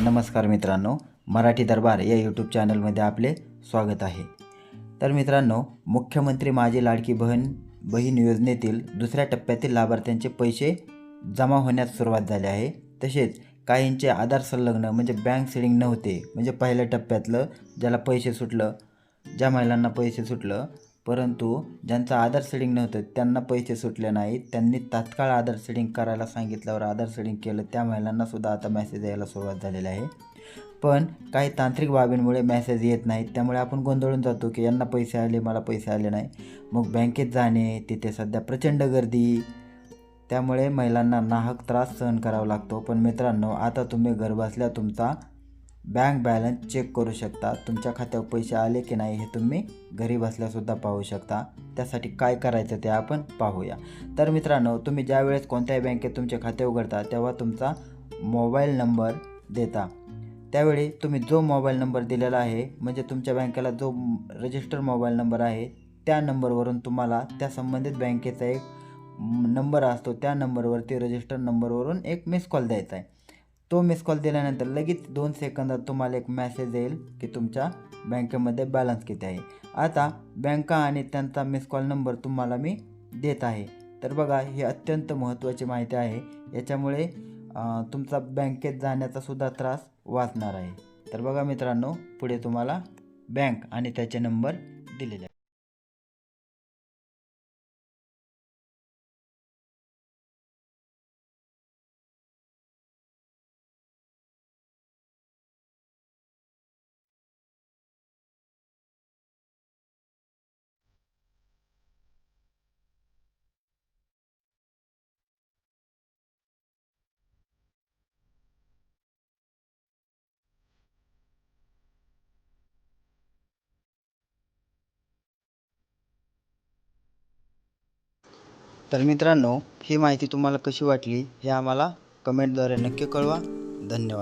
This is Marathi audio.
नमस्कार मित्रांनो मराठी दरबार या यूट्यूब चॅनलमध्ये आपले स्वागत आहे. तर मित्रांनो मुख्यमंत्री माझी लाडकी बहीण बहीण योजनेतील दुसऱ्या टप्प्यातील लाभार्थ्यांचे पैसे जमा होण्यास सुरुवात झाली आहे. तसेच काहींचे आधार संलग्न म्हणजे बँक सिडिंग नव्हते म्हणजे पहिल्या टप्प्यातलं ज्याला पैसे सुटलं ज्या महिलांना पैसे सुटलं परंतु ज्यांचं आधार सेडिंग नव्हतं त्यांना पैसे सुटले नाहीत. त्यांनी तात्काळ आधार सेडिंग करायला सांगितल्यावर आधार सेडिंग केलं. त्या महिलांनासुद्धा आता मेसेज यायला सुरुवात झालेली आहे. पण काही तांत्रिक बाबींमुळे मेसेज येत नाहीत. त्यामुळे आपण गोंधळून जातो की यांना पैसे आले मला पैसे आले नाही. मग बँकेत जाणे तिथे सध्या प्रचंड गर्दी. त्यामुळे महिलांना नाहक त्रास सहन करावा लागतो. पण मित्रांनो आता तुम्ही घरबसल्या तुमचा बँक बॅलन्स चेक करू शकता. तुमच्या खात्यावर पैसे आले की नाही हे तुम्ही घरी बसल्यासुद्धा पाहू शकता. त्यासाठी काय करायचं ते आपण पाहूया. तर मित्रांनो तुम्ही ज्या वेळेस कोणत्याही बँकेत तुमचे खाते उघडता तेव्हा तुमचा मोबाईल नंबर देता. त्यावेळी तुम्ही जो मोबाईल नंबर दिलेला आहे म्हणजे तुमच्या बँकेला जो रजिस्टर मोबाईल नंबर आहे त्या नंबरवरून तुम्हाला त्या संबंधित बँकेचा एक नंबर असतो त्या नंबरवरती रजिस्टर नंबरवरून एक मिस कॉल द्यायचा आहे. तो मिस कॉल दिल्यानंतर लगेच दोन सेकंदात तुम्हाला एक मेसेज येईल की तुमच्या बँकेमध्ये बॅलन्स किती आहे. आता बँका आणि त्यांचा मिस कॉल नंबर तुम्हाला मी देत आहे. तर बघा ही अत्यंत महत्त्वाची माहिती आहे. याच्यामुळे तुमचा बँकेत जाण्याचा सुद्धा त्रास वाचणार आहे. तर बघा मित्रांनो पुढे तुम्हाला बँक आणि त्याचे नंबर दिलेले तर मित्रांनो ही माहिती तुम्हाला कशी वाटली हे आम्हाला कमेंटद्वारे नक्की कळवा. धन्यवाद.